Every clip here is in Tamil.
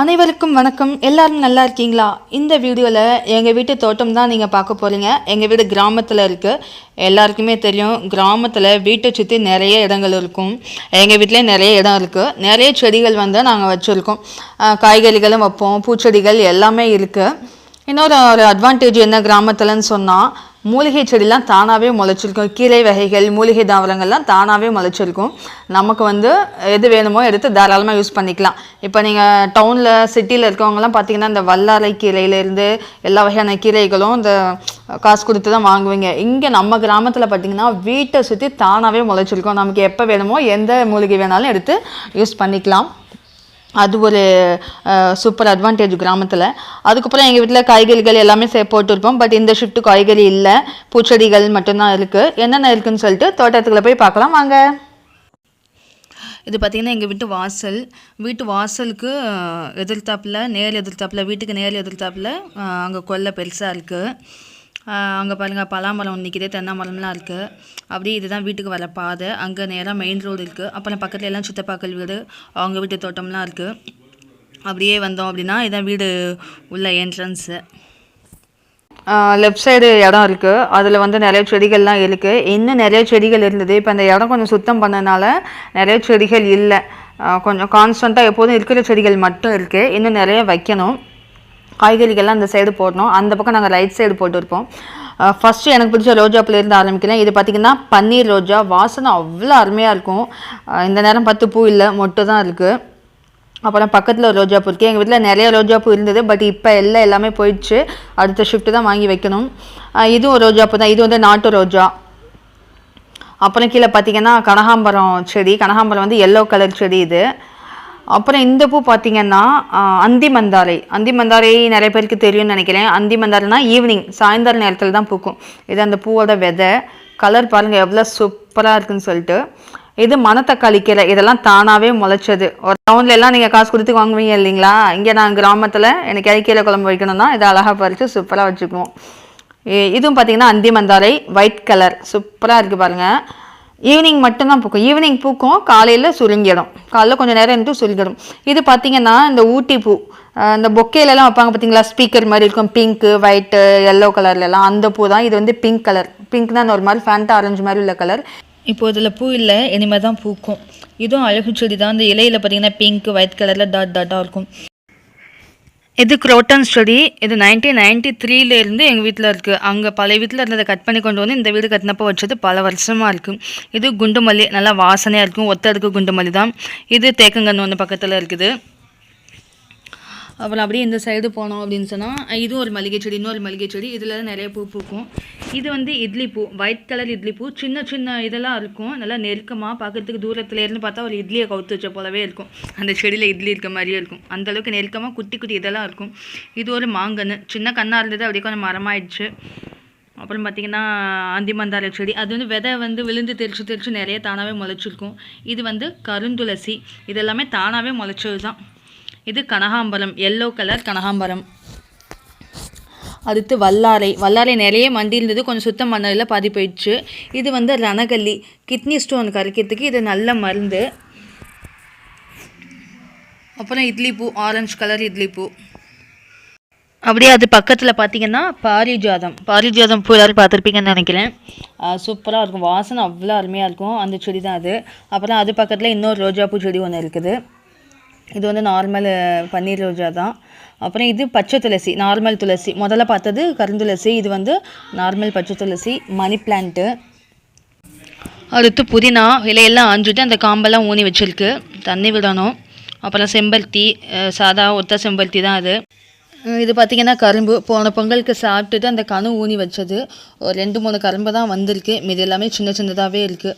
அனைவருக்கும் வணக்கம். எல்லாரும் நல்லா இருக்கீங்களா? இந்த வீடியோவில் எங்கள் வீட்டு தோட்டம் தான் நீங்கள் பார்க்க போகிறீங்க எங்கள் வீடு கிராமத்தில் இருக்குது எல்லாருக்குமே தெரியும் கிராமத்தில் வீட்டை சுற்றி நிறைய இடங்கள் இருக்கும். எங்கள் வீட்டிலே நிறைய இடம் இருக்குது நிறைய செடிகள் வந்து நாங்கள் வச்சுருக்கோம். காய்கறிகளும் வைப்போம் பூச்செடிகள் எல்லாமே இருக்குது இன்னொரு ஒரு அட்வான்டேஜ் என்ன கிராமத்தில்னு சொன்னால் மூலிகை செடிலாம் தானாகவே முளைச்சிருக்கும். கீரை வகைகள் மூலிகை தாவரங்கள்லாம் தானாகவே முளைச்சிருக்கும். நமக்கு வந்து எது வேணுமோ எடுத்து தாராளமாக யூஸ் பண்ணிக்கலாம். இப்போ நீங்கள் டவுனில் சிட்டியில் இருக்கவங்கலாம் பார்த்தீங்கன்னா இந்த வல்லாரை கீரையிலேருந்து எல்லா வகையான கீரைகளும் இந்த காசு கொடுத்து தான் வாங்குவீங்க. இங்கே நம்ம கிராமத்தில் பார்த்தீங்கன்னா வீட்டை சுற்றி தானாகவே முளைச்சிருக்கும். நமக்கு எப்போ வேணுமோ எந்த மூலிகை வேணாலும் எடுத்து யூஸ் பண்ணிக்கலாம். அது ஒரு சூப்பர் அட்வான்டேஜ் கிராமத்தில். அதுக்கப்புறம் எங்கள் வீட்டில் காய்கறிகள் எல்லாமே சே போட்டுருப்போம். பட் இந்த ஷிஃப்ட்டு காய்கறி இல்லை. பூச்செடிகள் மட்டும்தான் இருக்குது என்னென்ன இருக்குன்னு சொல்லிட்டு தோட்டத்துக்குள்ள போய் பார்க்கலாம். வாங்க. இது பார்த்திங்கன்னா எங்கள் வீட்டு வாசல். வீட்டு வாசலுக்கு எதிர்த்தாப்பில் எதிர்த்தாப்புல நேர் எதிர்த்தாப்புல வீட்டுக்கு நேர் எதிர்த்தாப்புல அங்கே கொல்லை பெருசாக இருக்குது அங்கே பாருங்கள் பலாமரம் நிற்கிது தென்னை மரம்லாம் இருக்குது அப்படியே இதுதான் வீட்டுக்கு வர பாதை. அங்கே நேராக மெயின் ரோடு இருக்குது அப்புறம் பக்கத்துல எல்லாம் சித்தப்பாக்கள் வீடு அவங்க வீட்டு தோட்டம்லாம் இருக்குது அப்படியே வந்தோம் அப்படின்னா இதான் வீடு உள்ள என்ட்ரன்ஸு லெஃப்ட் சைடு இடம் இருக்குது அதில் வந்து நிறைய செடிகள்லாம் இருக்குது இன்னும் நிறைய செடிகள் இருந்தது. இப்போ அந்த இடம் கொஞ்சம் சுத்தம் பண்ணனால நிறைய செடிகள் இல்லை. கொஞ்சம் கான்ஸ்டண்ட்டாக எப்போதும் இருக்கிற செடிகள் மட்டும் இருக்குது இன்னும் நிறைய வைக்கணும். காய்கறிகள்லாம் அந்த சைடு போடணும். அந்த பக்கம் நாங்கள் ரைட் சைடு போட்டிருப்போம். ஃபஸ்ட்டு எனக்கு பிடிச்ச ரோஜாப்புலேருந்து ஆரம்பிக்கிறேன். இது பார்த்திங்கன்னா பன்னீர் ரோஜா. வாசனை அவ்வளோ அருமையாக இருக்கும். இந்த நேரம் பத்து பூ இல்லை மொட்டு தான் இருக்குது அப்புறம் பக்கத்தில் ஒரு ரோஜாப்பூ இருக்குது எங்கள் வீட்டில் நிறைய ரோஜாப்பூ இருந்தது. பட் இப்போ எல்லாம் எல்லாமே போயிடுச்சு. அடுத்த ஷிஃப்ட்டு தான் வாங்கி வைக்கணும். இதுவும் ஒரு ரோஜாப்பூ தான். இது வந்து நாட்டு ரோஜா. அப்புறம் கீழே பார்த்தீங்கன்னா கனகாம்பரம் செடி. கனகாம்பரம் வந்து எல்லோ கலர் செடி இது. அப்புறம் இந்த பூ பார்த்தீங்கன்னா அந்தி மந்தாரை. அந்தி மந்தாரை நிறைய பேருக்கு தெரியும்னு நினைக்கிறேன். அந்தி மந்தாரைனா ஈவினிங் சாயந்தர நேரத்தில் தான் பூக்கும். இது அந்த பூவோட விதை. கலர் பாருங்கள் எவ்வளோ சூப்பராக இருக்குன்னு சொல்லிட்டு. இது மணத்தக்காளி கீரை. இதெல்லாம் தானாகவே முளைச்சது. ஒரு டவுன்ல எல்லாம் நீங்கள் காசு கொடுத்து வாங்குவீங்க இல்லைங்களா? இங்கே நான் கிராமத்தில் எனக்கு கீரை குழம்பு வைக்கணும்னா இதை அழகாக பறித்து சூப்பராக வச்சுக்குவோம். இதுவும் பார்த்தீங்கன்னா அந்தி மந்தாரை ஒயிட் கலர் சூப்பராக இருக்குது பாருங்கள் ஈவினிங் மட்டும்தான் பூக்கும். ஈவினிங் பூக்கும் காலையில் சுருங்கிடும். காலையில் கொஞ்சம் நேரம் இருந்து சுருங்கிடும். இது பார்த்தீங்கன்னா இந்த ஊட்டி பூ இந்த பொக்கேலலாம் வைப்பாங்க பார்த்தீங்களா ஸ்பீக்கர் மாதிரி இருக்கும். பிங்க்கு ஒயிட்டு எல்லோ கலர்லலாம் அந்த பூ தான். இது வந்து பிங்க் கலர் பிங்க் தான் ஒரு மாதிரி ஃபேண்டா ஆரஞ்சு மாதிரி உள்ள கலர் இப்போ இதில் பூ இல்லை இனிமேல் தான் பூக்கும். இதுவும் அழகு செடி தான் இந்த இலையில் பார்த்தீங்கன்னா பிங்க் ஒயிட் கலரில் டாட் டாட்டாக இருக்கும். இது குரோட்டன் ஸ்டடி இது நைன்டீன் நைன்டி த்ரீலேருந்து எங்கள் வீட்டில் இருக்குது அங்கே பழைய வீட்டில் இருந்ததை கட் பண்ணி கொண்டு வந்து இந்த வீடு கட்டினப்போ வச்சது பல வருஷமாக இருக்குது இது குண்டுமல்லி நல்லா வாசனையாக இருக்கும். ஒத்த இருக்குது குண்டுமல்லி தான் இது தேக்கங்கன்று ஒன்று பக்கத்தில் இருக்குது. அப்புறம் அப்படியே இந்த சைடு போனோம் அப்படின்னு சொன்னால் இதுவும் ஒரு மல்லிகை செடி இன்னொரு மல்லிகை செடி. இதில் நிறைய பூ பூக்கும். இது வந்து இட்லி பூ ஒயிட் கலர் இட்லி பூ. சின்ன சின்ன இதெல்லாம் இருக்கும். நல்லா நெருக்கமாக பார்க்கறதுக்கு தூரத்தில் இருந்து பார்த்தா ஒரு இட்லியை கவுத்து வச்ச போலவே இருக்கும். அந்த செடியில் இட்லி இருக்க மாதிரியே இருக்கும். அந்தளவுக்கு நெருக்கமாக குட்டி குட்டி இதெல்லாம் இருக்கும். இது ஒரு மாங்கன்று சின்ன கண்ணாக இருந்தது அப்படியே கொஞ்சம் மரமாயிடுச்சு. அப்புறம் பார்த்திங்கன்னா அந்திமந்தார செடி. அது வந்து விதை வந்து விழுந்து தெரிச்சு தெரிச்சு நிறைய தானாகவே முளைச்சிருக்கும். இது வந்து கருந்துளசி. இதெல்லாமே தானாகவே முளைச்சது தான் இது கனகாம்பரம் எல்லோ கலர் கனகாம்பரம். அடுத்து வல்லாரை. வல்லாரை நிறைய மண்டி இருந்தது. கொஞ்சம் சுத்தம் பண்ணதில் பாதி போயிடுச்சு இது வந்து ரணகல்லி கிட்னி ஸ்டோன் கரைக்கிறதுக்கு இது நல்ல மருந்து. அப்புறம் இட்லி பூ ஆரஞ்சு கலர் இட்லி பூ. அப்படியே அது பக்கத்தில் பார்த்தீங்கன்னா பாரிஜாதம். பாரிஜாதம் பூ எல்லோரும் பார்த்துருப்பீங்கன்னு நினைக்கிறேன். சூப்பராக இருக்கும். வாசனை அவ்வளோ அருமையாக இருக்கும். அந்த செடி தான் அது. அப்புறம் அது பக்கத்தில் இன்னொரு ரோஜாப்பூ செடி ஒன்று இருக்குது. இது வந்து நார்மல் பன்னீர் ரோஜா தான். அப்புறம் இது பச்சை துளசி நார்மல் துளசி. முதல்ல பார்த்தது கருந்துளசி இது வந்து நார்மல் பச்சை துளசி மணி பிளான்ட்டு அடுத்து புதினா இலையெல்லாம் ஆஞ்சிட்டு அந்த காம்பெல்லாம் ஊனி வச்சிருக்கு. தண்ணி விடணும். அப்புறம் செம்பருத்தி சாதா ஒத்த செம்பருத்தி தான் அது. இது பார்த்திங்கன்னா கரும்பு. போன பொங்கலுக்கு சாப்பிட்டுட்டு அந்த கணு ஊனி வச்சது. ஒரு ரெண்டு மூணு கரும்பு தான் வந்திருக்கு. மீதி எல்லாமே சின்ன சின்னதாகவே இருக்குது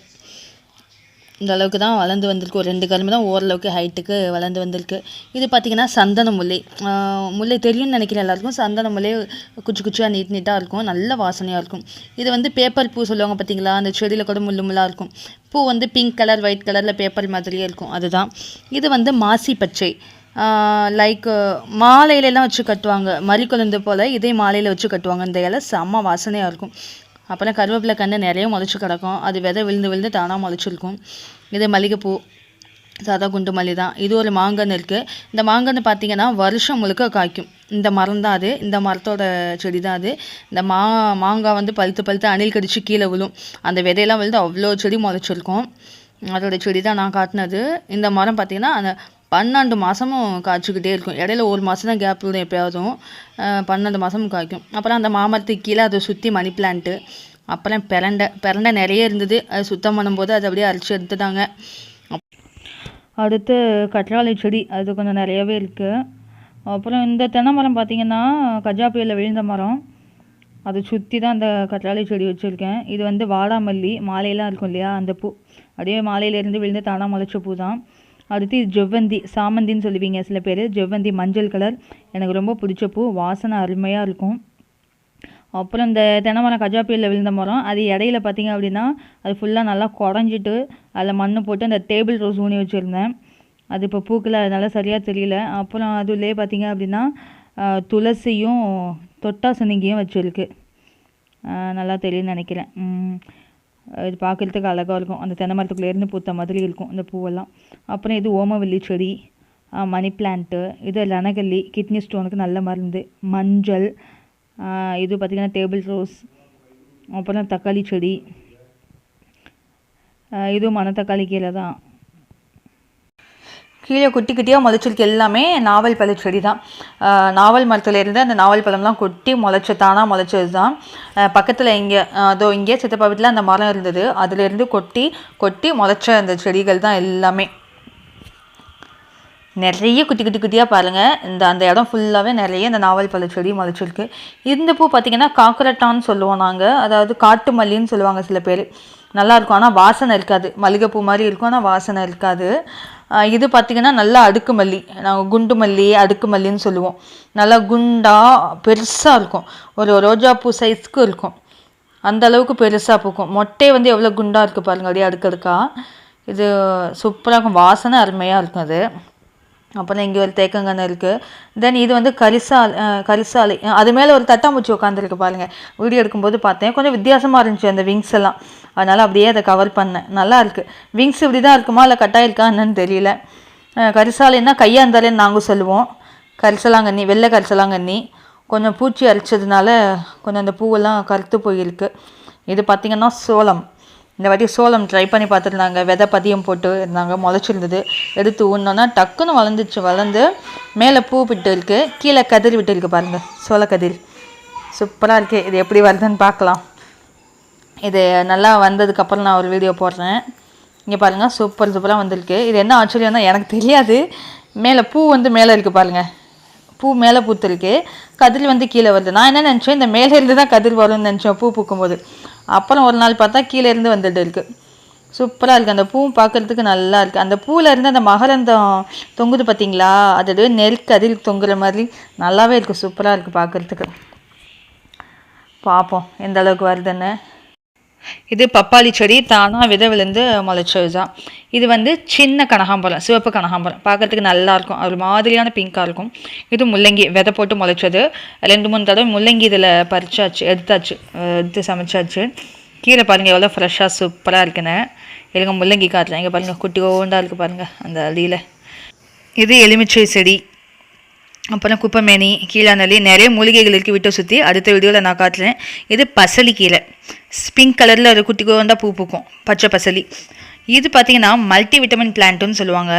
இந்த அளவுக்கு தான் வளர்ந்து வந்திருக்கு. ஒரு ரெண்டு கரும்பு தான் ஓரளவுக்கு ஹைட்டுக்கு வளர்ந்து வந்திருக்கு. இது பார்த்திங்கன்னா சந்தன முல்லை. முல்லை தெரியும்னு நினைக்கிறேன் எல்லாருக்கும். சந்தன முல்லை குச்சி குச்சியாக நீட் நீட்டாக இருக்கும். நல்ல வாசனையாக இருக்கும். இது வந்து பேப்பர் பூ சொல்லுவாங்க பார்த்தீங்களா அந்த செடியில் கூட முள்ளு முள்ளாக இருக்கும். பூ வந்து பிங்க் கலர் ஒயிட் கலரில் பேப்பர் மாதிரியே இருக்கும். அதுதான். இது வந்து மாசி பச்சை. லைக் மாலையிலலாம் வச்சு கட்டுவாங்க. மறிக்குழந்து போல் இதே மாலையில் வச்சு கட்டுவாங்க. இந்த இலை செம்ம வாசனையாக இருக்கும். அப்புறம் கருவேப்பிலை கன்று நிறைய முளைச்சி கிடக்கும். அது விதை விழுந்து விழுந்து தானாக முளைச்சிருக்கும். இது மல்லிகைப்பூ சாதா குண்டு மல்லி தான். இது ஒரு மாங்கன்று இருக்குது இந்த மாங்கன்று பார்த்திங்கன்னா வருஷம் முழுக்க காய்க்கும். இந்த மரம் தான் அது. இந்த மரத்தோட செடி தான் அது. இந்த மா மாங்காய் வந்து பழுத்து பழுத்து அணில் கடிச்சு கீழே விழும். அந்த விதையெல்லாம் விழுந்து அவ்வளோ செடி முளைச்சிருக்கும். அதோட செடி தான் நான் காட்டினது. இந்த மரம் பார்த்திங்கன்னா அந்த பன்னெண்டு மாதமும் காய்ச்சிக்கிட்டே இருக்கும். இடையில ஒரு மாதம் தான் கேப் விடும் எப்போயாவதும். பன்னெண்டு மாதமும் காய்க்கும். அப்புறம் அந்த மாமரத்துக்கு கீழே அதை சுற்றி மணி பிளான்ட்டு அப்புறம் பிரண்டை பிரண்டை நிறைய இருந்தது. அது சுத்தம் பண்ணும்போது அதை அப்படியே அரிச்சு எடுத்துட்டாங்க. அடுத்து கற்றாழை செடி அது கொஞ்சம் நிறையவே இருக்குது அப்புறம் இந்த தென்னை மரம் பார்த்திங்கன்னா கஜா புயலில் விழுந்த மரம். அதை சுற்றி தான் அந்த கற்றாழை செடி வச்சுருக்கேன். இது வந்து வாடாமல்லி மாலையெல்லாம் இருக்கும் இல்லையா? அந்த பூ அப்படியே மாலையிலேருந்து விழுந்து தானாக முளைச்ச பூ தான். அடுத்து இது ஜெவ்வந்தி சாமந்தின்னு சொல்லுவீங்க சில பேர். ஜெவ்வந்தி மஞ்சள் கலர். எனக்கு ரொம்ப பிடிச்ச பூ. வாசனை அருமையாக இருக்கும். அப்புறம் இந்த தென்னை மரம் புயலில் விழுந்த மரம். அது இடையில பார்த்தீங்க அப்படின்னா அது ஃபுல்லாக நல்லா குடஞ்சிட்டு அதில் மண் போட்டு அந்த டேபிள் ரோஸ் ஊனி வச்சுருந்தேன். அது இப்போ பூக்கில் அதனால் சரியாக தெரியல. அப்புறம் அதுலேயே பார்த்தீங்க அப்படின்னா துளசியும் தொட்டா சுனிங்கியும் வச்சுருக்கு நல்லா தெரியும்னு நினைக்கிறேன். இது பார்க்குறதுக்கு அழகாக இருக்கும். அந்த தென்னை மரத்துக்குள்ளேருந்து பூத்த மாதிரி இருக்கும் இந்த பூவெல்லாம். அப்புறம் இது ஓமவல்லி செடி மணி பிளான்ட்டு இது லனகல்லி கிட்னி ஸ்டோனுக்கு நல்ல மருந்து. மஞ்சள் இது பார்த்திங்கன்னா டேபிள் ரோஸ் அப்புறம் தக்காளி செடி. இதுவும் மணத்தக்காளி கீரை தான் கீழே குட்டி குட்டியாக முளைச்சிருக்கு எல்லாமே நாவல் பழச்செடி தான் நாவல் மரத்துலேருந்து அந்த நாவல் பழம்லாம் கொட்டி முளைச்ச தானாக முளைச்சது தான் பக்கத்தில் இங்கே அதோ இங்கே சித்தப்பா வீட்டில் அந்த மரம் இருந்தது. அதுலேருந்து கொட்டி கொட்டி முளைச்ச அந்த செடிகள் தான் எல்லாமே. நிறைய குட்டி குட்டி குட்டியாக பாருங்கள் இந்த அந்த இடம் ஃபுல்லாகவே நிறைய இந்த நாவல் பழ செடி முளைச்சிருக்கு இந்த பூ பார்த்திங்கன்னா காக்கரட்டான்னு சொல்லுவோம் நாங்கள் அதாவது காட்டு மல்லின்னு சொல்லுவாங்க சில பேர். நல்லாயிருக்கும் ஆனால் வாசனை இருக்காது. மல்லிகைப்பூ மாதிரி இருக்கும். ஆனால் வாசனை இருக்காது. இது பார்த்திங்கன்னா நல்லா அடுக்கு மல்லி நாங்கள் குண்டு மல்லி அடுக்கு மல்லின்னு சொல்லுவோம். நல்லா குண்டாக பெருசாக இருக்கும். ஒரு ரோஜாப்பூ சைஸ்க்கு இருக்கும். அந்த அளவுக்கு பெருசாக பூக்கும். மொட்டை வந்து எவ்வளோ குண்டாக இருக்குது பாருங்கள் அப்படியே அடுக்கடுக்கா. இது சூப்பராக இருக்கும். வாசனை அருமையாக இருக்கும் அது. அப்புறம் இங்கே ஒரு தேக்கங்கன்று இருக்குது தென் இது வந்து கரிசால் கரிசாலை. அது மேலே ஒரு தட்டாம்பூச்சி உட்காந்துருக்கு பாருங்கள் வீடியோ எடுக்கும்போது பார்த்தேன். கொஞ்சம் வித்தியாசமாக இருந்துச்சு அந்த விங்ஸ் எல்லாம். அதனால் அப்படியே அதை கவர் பண்ணேன். நல்லா இருக்குது விங்ஸ் இப்படி தான் இருக்குமா இல்லை கட்டாயிருக்கா என்னன்னு தெரியல. அஹ், கரிசாலைன்னா கையாந்தாலேன்னு நாங்கள் சொல்லுவோம். கரிசலாங்கண்ணி வெள்ளை கரிசலாங்கண்ணி. கொஞ்சம் பூச்சி அரிச்சதுனால கொஞ்சம் அந்த பூவெல்லாம் கருத்து போயிருக்கு. இது பார்த்திங்கன்னா சோளம். இந்த வாட்டி சோளம் ட்ரை பண்ணி பார்த்துருந்தாங்க. விதை பதியம் போட்டு இருந்தாங்க முளைச்சிருந்தது. எடுத்து ஊன்னோன்னா டக்குன்னு வளர்ந்துச்சு வளர்ந்து மேலே பூ விட்டு இருக்குது கீழே கதிர் விட்டு இருக்குது பாருங்கள் கதிர். சூப்பராக இருக்குது இது எப்படி வருதுன்னு பார்க்கலாம். இது நல்லா வந்ததுக்கப்புறம் நான் ஒரு வீடியோ போடுறேன். இங்கே பாருங்கள் சூப்பர் சூப்பராக வந்திருக்கு. இது என்ன ஆச்சரியம்னா எனக்கு தெரியாது. மேலே பூ வந்து மேலே இருக்குது பாருங்கள் பூ மேலே பூத்திருக்கு. கதிர் வந்து கீழே வருது. நான் என்ன நினச்சேன் இந்த மேலே இருந்து தான் கதிர் வரும்னு நினச்சேன் பூ பூக்கும்போது. அப்புறம் ஒரு நாள் பார்த்தா கீழே இருந்து வந்துட்டு இருக்குது சூப்பராக இருக்குது அந்த பூவும் பார்க்குறதுக்கு நல்லா இருக்குது அந்த பூவில் இருந்து அந்த மகரந்தம் தொங்குது பார்த்தீங்களா அது நெல் கதிர் தொங்குற மாதிரி நல்லாவே இருக்குது சூப்பராக இருக்குது பார்க்குறதுக்கு. பார்ப்போம் எந்த அளவுக்கு வருதுன்னு. இது பப்பாளி செடி தானாக விதை விழுந்து முளைச்சது தான் இது வந்து சின்ன கனகாம்பரம் சிவப்பு கனகாம்பரம். பார்க்கறதுக்கு நல்லா இருக்கும் ஒரு மாதிரியான பிங்காக இருக்கும். இது முள்ளங்கி விதை போட்டு முளைச்சது. ரெண்டு மூணு தடவை முள்ளங்கி இதில் பறிச்சாச்சு எடுத்தாச்சு எடுத்து சமைச்சாச்சு. கீழே பாருங்கள் எவ்வளோ ஃப்ரெஷ்ஷாக சூப்பராக இருக்குன்னு. எனக்கு முள்ளங்கி காட்டுறேன். இங்கே பாருங்கள் குட்டி ஓண்டாக இருக்குது பாருங்கள் அந்த அடியில். இது எலுமிச்சை செடி. அப்புறம் குப்பைமேனி கீழாநெல்லி. நிறைய மூலிகைகள் இருக்குது விட்டு சுற்றி அடுத்த வீடியோவில் நான் காட்டுறேன். இது பசலி கீரை. பிங்க் கலரில் ஒரு குட்டி கோண்டா பூ பூக்கும் பச்சை பசலி. இது பார்த்தீங்கன்னா மல்டி விட்டமின் பிளான்ட்டுன்னு சொல்லுவாங்க.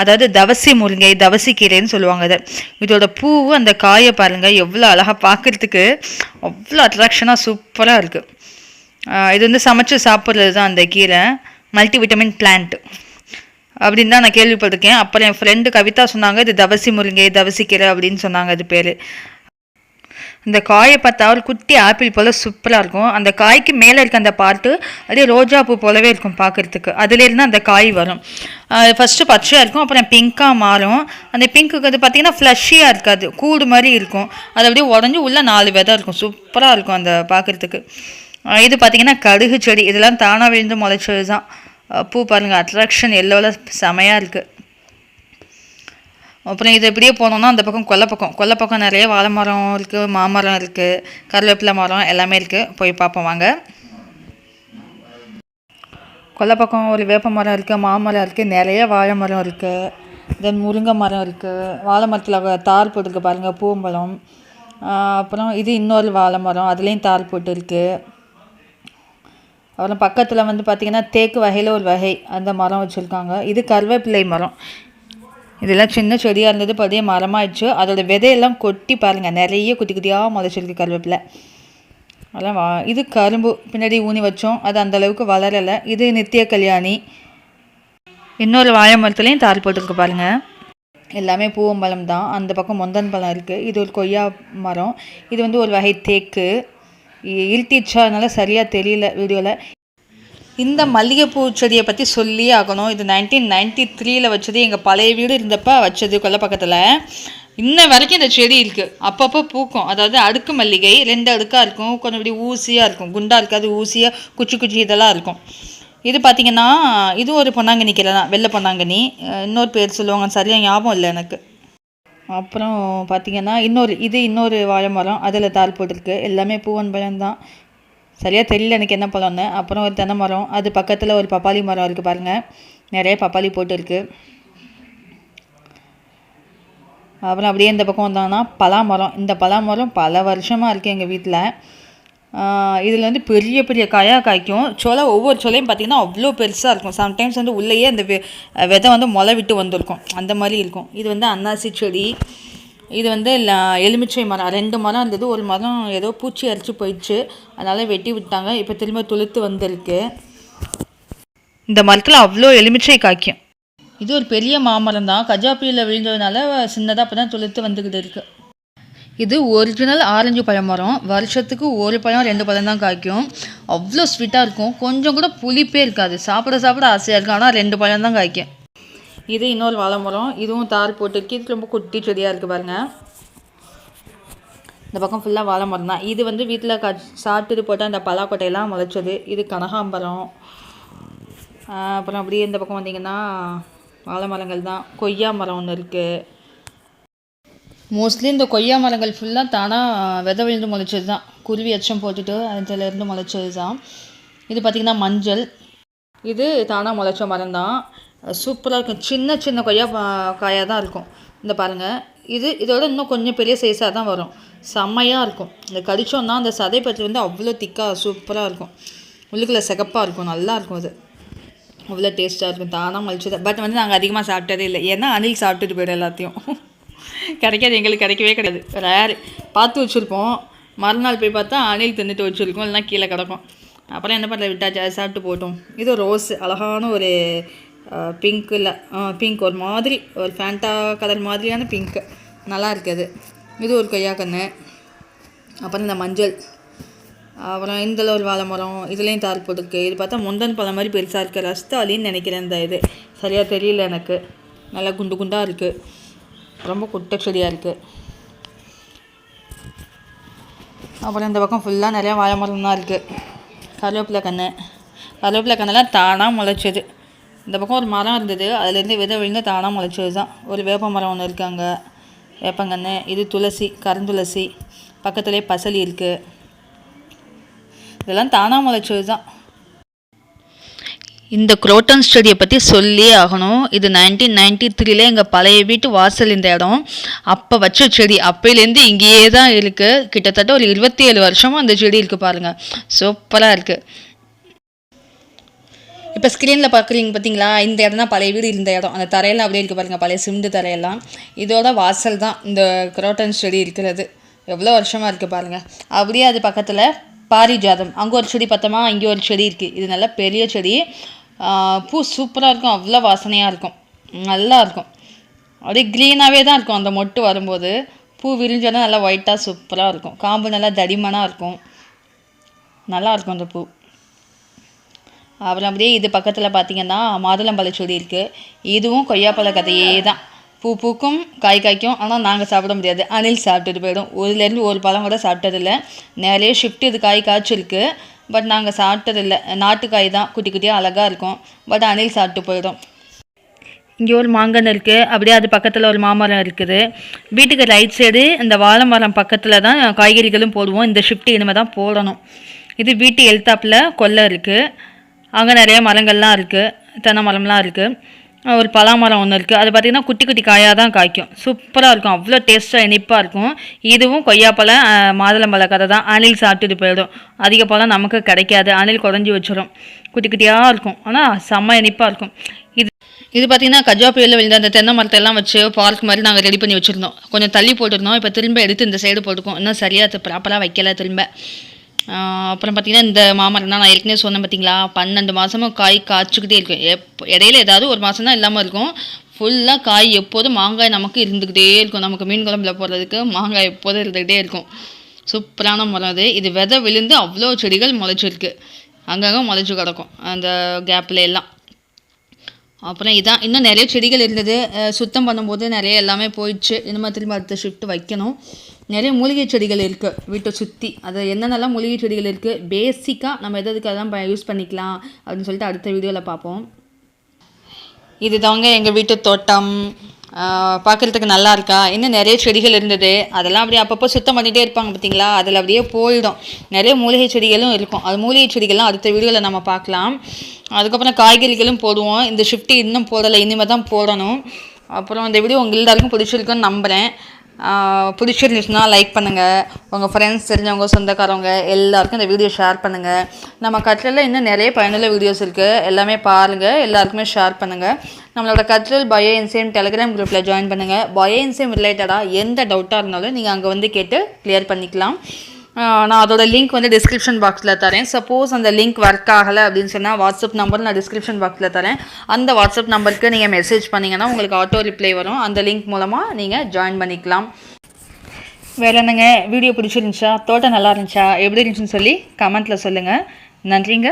அதாவது தவசி முருங்கை தவசி கீரைன்னு சொல்லுவாங்க அதை இதோட பூவும் அந்த காயை பாருங்கள் எவ்வளோ அழகாக பார்க்குறதுக்கு அவ்வளோ அட்ராக்ஷனாக சூப்பராக இருக்குது இது வந்து சமைச்சு சாப்பிட்றது தான் அந்த கீரை. மல்டி விட்டமின் பிளான்ட் அப்படின்னு தான் நான் கேள்விப்பட்டிருக்கேன். அப்புறம் என் ஃப்ரெண்டு கவிதா சொன்னாங்க இது தவசி முருங்கை தவசி கீரை அப்படின்னு சொன்னாங்க அது பேர். இந்த காயை பார்த்தா ஒரு குட்டி ஆப்பிள் போல் சூப்பராக இருக்கும். அந்த காய்க்கு மேலே இருக்க அந்த பாட்டு அப்படியே ரோஜா பூ போலவே இருக்கும் பார்க்குறதுக்கு. அதுலேருந்து அந்த காய் வரும். ஃபஸ்ட்டு பச்சையாக இருக்கும் அப்புறம் பிங்க்காக மாறும். அந்த பிங்க்குக்கு அது பார்த்தீங்கன்னா ஃப்ளஷியாக இருக்காது. கூடு மாதிரி இருக்கும். அது அப்படியே உடஞ்சி உள்ளே நாலு விதம் இருக்கும். சூப்பராக இருக்கும் அந்த பார்க்குறதுக்கு. இது பார்த்திங்கன்னா கடுகு செடி. இதெல்லாம் தானாக விழுந்து முளைச்சது தான் பூ பாருங்கள் அட்ராக்ஷன் எல்லோவில் செமையாக இருக்குது அப்புறம் இது இப்படியே போனோம்னா அந்த பக்கம் கொல்லை பக்கம். கொல்லை பக்கம் நிறைய வாழை மரம் இருக்குது மாமரம் இருக்குது கருவேப்பிலை மரம் எல்லாமே இருக்குது போய் பார்ப்போம் வாங்க. கொல்லை பக்கம் ஒரு வேப்ப மரம் இருக்குது மாமரம் இருக்குது நிறைய வாழை மரம் இருக்குது தென் முருங்கை மரம் இருக்குது வாழை மரத்தில் தார் போட்டுருக்கு பாருங்கள் பூம்பழம். அப்புறம் இது இன்னொரு வாழை மரம் அதுலேயும் தார் போட்டு இருக்குது அப்புறம் பக்கத்தில் வந்து பார்த்திங்கன்னா தேக்கு வகையில் ஒரு வகை அந்த மரம் வச்சுருக்காங்க. இது கருவேப்பிள்ளை மரம். இதெல்லாம் சின்ன செடியாக இருந்தது பெரிய மரமாயிடுச்சு. அதோட விதையெல்லாம் கொட்டி பாருங்கள் நிறைய குட்டி குட்டியாக முளைச்சிருக்கு கருவேப்பில. அதெல்லாம் வா இது கரும்பு பின்னாடி ஊனி வச்சோம். அது அந்தளவுக்கு வளரலை. இது நித்திய கல்யாணி. இன்னொரு வாழை மரத்துலேயும் தார் போட்டிருக்கு பாருங்கள் எல்லாமே பூவம்பழம் தான். அந்த பக்கம் மொந்தன் பழம் இருக்குது இது ஒரு கொய்யா மரம். இது வந்து ஒரு வகை தேக்கு. இ- அதனால் சரியாக தெரியல வீடியோவில் இந்த மல்லிகைப்பூ செடியை பற்றி சொல்லி ஆகணும். இது நைன்டீன் நைன்டி த்ரீயில் வச்சது. எங்கள் பழைய வீடு இருந்தப்போ வச்சது கொல்லை பக்கத்தில். இன்ன வரைக்கும் இந்த செடி இருக்குது அப்பப்போ பூக்கும். அதாவது அடுக்கு மல்லிகை ரெண்டு அடுக்காக இருக்கும். கொஞ்சம் இப்படி ஊசியாக இருக்கும். குண்டாக இருக்காது ஊசியாக குச்சி குச்சி இதெல்லாம் இருக்கும். இது பார்த்தீங்கன்னா இது ஒரு பொன்னாங்கண்ணி கீரை தான். வெள்ளை பொன்னாங்கண்ணி. இன்னொரு பேர் சொல்லுவாங்க. சரியாக ஞாபகம் இல்லை எனக்கு. அப்புறம் பார்த்திங்கன்னா இன்னொரு இது இன்னொரு வாழை மரம் அதில் தாள் போட்டிருக்கு. எல்லாமே பூவன் பழம் தான் சரியாக தெரியல எனக்கு என்ன பழம்னு. அப்புறம் ஒரு தென்னை மரம் அது பக்கத்தில் ஒரு பப்பாளி மரம் இருக்குது பாருங்கள் நிறைய பப்பாளி போட்டுருக்கு அப்புறம் அப்படியே இந்த பக்கம் வந்தோம்னா பலாமரம். இந்த பலாமரம் பல வருஷமாக இருக்குது எங்கள் வீட்டில் இதில் வந்து பெரிய பெரிய காயாக காய்க்கும். சொலை ஒவ்வொரு சொலையும் பார்த்திங்கன்னா அவ்வளோ பெருசாக இருக்கும். சம்டைம்ஸ் வந்து உள்ளேயே அந்த வெ விதை வந்து முளை விட்டு வந்திருக்கும். அந்த மாதிரி இருக்கும். இது வந்து அன்னாசி செடி. இது வந்து எலுமிச்சை மரம் ரெண்டு மரம் இருந்தது. ஒரு மரம் ஏதோ பூச்சி அரிச்சு போயிடுச்சு. அதனால் வெட்டி விட்டாங்க. இப்போ திரும்ப துளுத்து வந்திருக்கு. இந்த மரத்தில் அவ்வளோ எலுமிச்சை காய்க்கும். இது ஒரு பெரிய மாமரம் தான். கஜாப்பியில் விழுந்ததுனால சின்னதாக அப்போ தான் துளுத்து வந்துக்கிட்டு இருக்கு. இது ஒரிஜினல் ஆரஞ்சு பழம் மரம். வருஷத்துக்கு ஒரு பழம் ரெண்டு பழம் தான் காய்க்கும். அவ்வளோ ஸ்வீட்டாக இருக்கும். கொஞ்சம் கூட புளிப்பே இருக்காது. சாப்பிட சாப்பிட ஆசையாக இருக்கும். ஆனால் ரெண்டு பழம் தான் காய்க்கும். இது இன்னொரு வாழை மரம் இதுவும் தார் போட்டுருக்கு இது ரொம்ப குட்டி செடியாக இருக்குது பாருங்கள் இந்த பக்கம் ஃபுல்லாக வாழை மரம் தான். இது வந்து வீட்டில் க சாப்பிட்டுட்டு போட்டால் அந்த பலாக்கொட்டையெல்லாம் முளைச்சது. இது கனகாம்பரம். அப்புறம் அப்படியே இந்த பக்கம் வந்தீங்கன்னா வாழை மரங்கள் தான். கொய்யா மரம் ஒன்று இருக்குது மோஸ்ட்லி இந்த கொய்யா மரங்கள் ஃபுல்லாக தானாக விதை விழுந்து முளைச்சது தான். குருவி அச்சம் போட்டுட்டு அதுலேருந்து முளைச்சது தான். இது பார்த்திங்கன்னா மஞ்சள். இது தானாக முளைச்ச மரம் தான். சூப்பராக இருக்கும். சின்ன சின்ன கொய்யா காயாக தான் இருக்கும். இந்த பாருங்கள் இது இதோட இன்னும் கொஞ்சம் பெரிய சைஸாக தான் வரும். செம்மையாக இருக்கும். இந்த கடிச்சோன்னா அந்த சதை பற்றி வந்து அவ்வளோ திக்காக சூப்பராக இருக்கும். உள்ளுக்குள்ளே சிகப்பாக இருக்கும். நல்லா இருக்கும் அது. அவ்வளோ டேஸ்ட்டாக இருக்கும். தானாக மலிச்சது பட் வந்து நாங்கள் அதிகமாக சாப்பிட்டதே இல்லை. ஏன்னா அணில் சாப்பிட்டுட்டு போயிடும் எல்லாத்தையும். கிடைக்காது. எங்களுக்கு கிடைக்கவே கிடையாது. ரேர் பார்த்து வச்சுருப்போம். மறுநாள் போய் பார்த்தா அணில் தின்னுட்டு வச்சுருக்கோம். இல்லைனா கீழே கிடக்கும். அப்புறம் என்ன பண்ணுறது விட்டாச்சு. அதை சாப்பிட்டு போட்டோம். இது ரோஸ் அழகான ஒரு பிங்க்கில் பிங்க் ஒரு மாதிரி ஒரு ஃபேண்டா கலர் மாதிரியான பிங்க் நல்லா இருக்குது. இது ஒரு கொய்யா கன்று அப்புறம் இந்த மஞ்சள். அப்புறம் இதில் ஒரு வாழை மரம் இதுலேயும் தார் போட்டுருக்கு. இது பார்த்தா முந்தன் பழம் மாதிரி பெருசாக இருக்குது ரஸ்தாலின்னு நினைக்கிறேன் இந்த இது. சரியாக தெரியல எனக்கு. நல்லா குண்டு குண்டாக இருக்குது ரொம்ப குட்டை செடியாக இருக்குது அப்புறம் இந்த பக்கம் ஃபுல்லாக நிறையா வாழை மரம் தான் இருக்குது கருவேப்பிலை கன்று கருவேப்பிலை கண்ணெல்லாம் தானாக முளைச்சது. இந்த பக்கம் ஒரு மரம் இருந்தது. அதுலேருந்து விதை விழுந்து தானாக முளைச்சது தான் ஒரு வேப்ப மரம் ஒன்று இருக்காங்க வேப்பங்கன்று இது துளசி கருந்துளசி. பக்கத்துலேயே பசலி இருக்குது இதெல்லாம் தானாக முளைச்சது தான் இந்த குரோட்டன் ஸ்டடியை பற்றி சொல்லியே ஆகணும். இது நைன்டீன் நைன்டி த்ரீல எங்கள் பழைய வீட்டு வாசல் இந்த இடம். அப்போ வச்ச செடி அப்போலேருந்து இங்கேயே தான் இருக்குது கிட்டத்தட்ட ஒரு இருபத்தி ஏழு வருஷமும் அந்த செடி இருக்குது பாருங்கள் சூப்பராக இருக்குது இப்போ ஸ்க்ரீனில் பார்க்குறீங்க பார்த்தீங்களா இந்த இடம் தான் பழைய வீடு இருந்த இடம். அந்த தரையெல்லாம் அப்படியே இருக்குது பாருங்கள் பழைய சிமெண்ட் தரையெல்லாம். இதோட வாசல் தான் இந்த குரோட்டன் செடி இருக்கிறது. எவ்வளோ வருஷமாக இருக்குது பாருங்கள் அப்படியே அது பக்கத்தில் பாரிஜாதம். அங்கே ஒரு செடி பார்த்தோமா? இங்கே ஒரு செடி இருக்குது இது நல்லா பெரிய செடி. பூ சூப்பராக இருக்கும். அவ்வளோ வாசனையாக இருக்கும். நல்லா இருக்கும். அப்படியே க்ரீனாகவே தான் இருக்கும் அந்த மொட்டு வரும்போது. பூ விரிஞ்சோன்னா நல்லா ஒயிட்டாக சூப்பராக இருக்கும். காம்பு நல்லா தடிமனாக இருக்கும். நல்லாயிருக்கும் அந்த பூ. அப்புறம் அப்படியே இது பக்கத்தில் பார்த்தீங்கன்னா மாதுளம்பழ செடி இருக்குது இதுவும் கொய்யாப்பழ கதையே தான். பூ பூக்கும் காய் காய்க்கும். ஆனால் நாங்கள் சாப்பிட முடியாது. அணில் சாப்பிட்டுட்டு போயிடும். ஒருலேருந்து ஒரு பழம் கூட சாப்பிட்டதில்ல. நிறைய ஷிஃப்ட் இது காய் காய்ச்சிருக்கு பட் நாங்கள் சாப்பிட்டதில்ல. நாட்டுக்காய் தான். குட்டி குட்டியாக அழகாக இருக்கும். பட் அணில் சாப்பிட்டு போயிடும். இங்கே ஒரு மாங்கன் இருக்குது அப்படியே அது பக்கத்தில் ஒரு மாமரம் இருக்குது. வீட்டுக்கு ரைட் சைடு இந்த வாழை மரம் பக்கத்தில் தான் காய்கறிகளும் போடுவோம். இந்த ஷிஃப்ட் இனிமேல் தான் போடணும். இது வீட்டு எழுத்தாப்பில் கொல்லை இருக்குது அங்கே நிறைய மரங்கள்லாம் இருக்குது தென்னை மரம்லாம் இருக்குது ஒரு பலாமரம் ஒன்று இருக்குது அது பார்த்திங்கன்னா குட்டி குட்டி காயாக தான் காய்க்கும். சூப்பராக இருக்கும். அவ்வளோ டேஸ்ட்டாக இனிப்பாக இருக்கும். இதுவும் கொய்யாப்பழம் மாதுளம்பழ கதை தான். அணில் சாப்பிட்டுட்டு போயிடும். அதிக பழம் நமக்கு கிடைக்காது. அணில் குறைஞ்சி வச்சிடும் குட்டி குட்டியாக இருக்கும். ஆனால் செம்ம இனிப்பாக இருக்கும். இது இது பார்த்திங்கன்னா கஜா புயலில் விழுந்த அந்த தென்னை மரத்தை எல்லாம் வச்சு பார்க் மாதிரி நாங்கள் ரெடி பண்ணி வச்சுருந்தோம். கொஞ்சம் தள்ளி போட்டிருந்தோம். இப்போ திரும்ப எடுத்து இந்த சைடு போட்டுக்கோம் இன்னும் சரியாக ப்ராப்பராக வைக்கல திரும்ப. அப்புறம் பார்த்திங்கன்னா இந்த மாமரம் தான் நான் ஏற்கனவே சொன்னேன் பார்த்தீங்களா பன்னெண்டு மாதமும் காய் காய்ச்சிக்கிட்டே இருக்கும் எப் இடையில ஏதாவது ஒரு மாதம் தான் இல்லாமல் இருக்கும். ஃபுல்லாக காய் எப்போதும் மாங்காய் நமக்கு இருந்துக்கிட்டே இருக்கும். நமக்கு மீன் குழம்புல போடுறதுக்கு மாங்காய் எப்போதும் இருந்துக்கிட்டே இருக்கும். சூப்பரான மரம் அது. இது விதை விழுந்து அவ்வளோ செடிகள் முளைச்சிருக்கு. அங்கங்கே முளைச்சி கிடக்கும். அந்த கேப்பில் எல்லாம். அப்புறம் இதான் இன்னும் நிறைய செடிகள் இருந்தது. சுத்தம் பண்ணும்போது நிறைய எல்லாமே போயிடுச்சு. இனிமேல் திரும்ப அடுத்த ஷிஃப்ட் வைக்கணும். நிறைய மூலிகை செடிகள் இருக்குது வீட்டை சுற்றி அது என்னென்னலாம் மூலிகை செடிகள் இருக்குது பேசிக்காக நம்ம எது எதுக்கெல்லாம் யூஸ் பண்ணிக்கலாம் அப்படின்னு சொல்லிட்டு அடுத்த வீடியோவில் பார்ப்போம். இது தாங்க எங்கள் வீட்டு தோட்டம். பார்க்குறதுக்கு நல்லா இருக்கா? இன்னும் நிறைய செடிகள் இருந்தது. அதெல்லாம் அப்படியே அப்பப்போ சுத்தம் பண்ணிகிட்டே இருப்பாங்க பார்த்தீங்களா அதில் அப்படியே போயிடும். நிறைய மூலிகை செடிகளும் இருக்கும். அது மூலிகை செடிகள்லாம் அடுத்த வீடியோவில் நம்ம பார்க்கலாம். அதுக்கப்புறம் காய்கறிகளும் போடுவோம். இந்த ஷிஃப்ட்டு இன்னும் போடலை. இனிமேல் தான் போடணும். அப்புறம் இந்த வீடியோ உங்கள் எல்லாருக்கும் பிடிச்சிருக்குன்னு நம்புகிறேன் பிடிச்சிருந்துச்சுன்னா லைக் பண்ணுங்கள் உங்கள் ஃப்ரெண்ட்ஸ் தெரிஞ்சவங்க சொந்தக்காரவங்க எல்லாருக்கும் இந்த வீடியோ ஷேர் பண்ணுங்கள் நம்ம கற்றலில் இன்னும் நிறைய பயனுள்ள வீடியோஸ் இருக்குது எல்லாமே பாருங்கள் எல்லாருக்குமே ஷேர் பண்ணுங்கள் நம்மளோட கற்றல் பயோ இன்சேம் டெலிகிராம் குரூப்பில் ஜாயின் பண்ணுங்கள் பயோ என்சேம் ரிலேட்டடாக எந்த டவுட்டாக இருந்தாலும் நீங்கள் அங்கே வந்து கேட்டு கிளியர் பண்ணிக்கலாம். நான் அதோட லிங்க் வந்து டிஸ்கிரிப்ஷன் பாக்ஸில் தரேன். சப்போஸ் அந்த லிங்க் ஒர்க் ஆகலை அப்படின்னு சொன்னால் வாட்ஸ்அப் நம்பர் நான் டிஸ்கிரிப்ஷன் பாக்ஸில் தரேன். அந்த வாட்ஸ்அப் நம்பருக்கு நீங்கள் மெசேஜ் பண்ணிங்கன்னா உங்களுக்கு ஆட்டோ ரிப்ளை வரும். அந்த லிங்க் மூலமாக நீங்கள் ஜாயின் பண்ணிக்கலாம். வேறு என்னங்க? வீடியோ பிடிச்சிருந்துச்சா? தோட்டம் நல்லா இருந்துச்சா? எப்படி இருந்துச்சுன்னு சொல்லி கமெண்ட்டில் சொல்லுங்கள் நன்றிங்க.